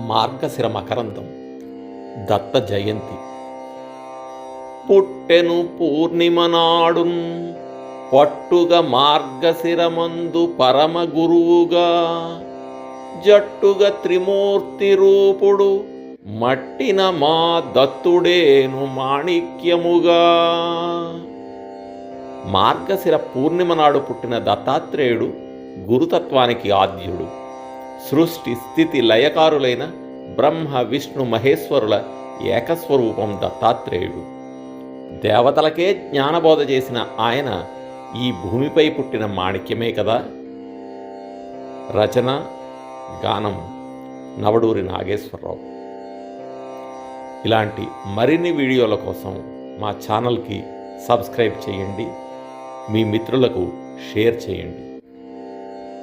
మార్గశిర మకరందం దత్త జయంతి పుట్టెను పూర్ణిమనాడు పట్టుగా మార్గశిరమందు పరమ గురువుగా జట్టుగా త్రిమూర్తి రూపుడు మట్టిన మా దత్తుడేను మాణిక్యముగా. మార్గశిర పూర్ణిమ నాడు పుట్టిన దత్తాత్రేయుడు గురుతత్వానికి ఆద్యుడు. సృష్టి స్థితి లయకారులైన బ్రహ్మ విష్ణు మహేశ్వరుల ఏకస్వరూపం దత్తాత్రేయుడు. దేవతలకే జ్ఞానబోధ చేసిన ఆయన ఈ భూమిపై పుట్టిన మాణిక్యమే కదా? రచన గానం నవడూరి నాగేశ్వరరావు. ఇలాంటి మరిన్ని వీడియోల కోసం మా ఛానల్కి సబ్స్క్రైబ్ చేయండి. మీ మిత్రులకు షేర్ చేయండి.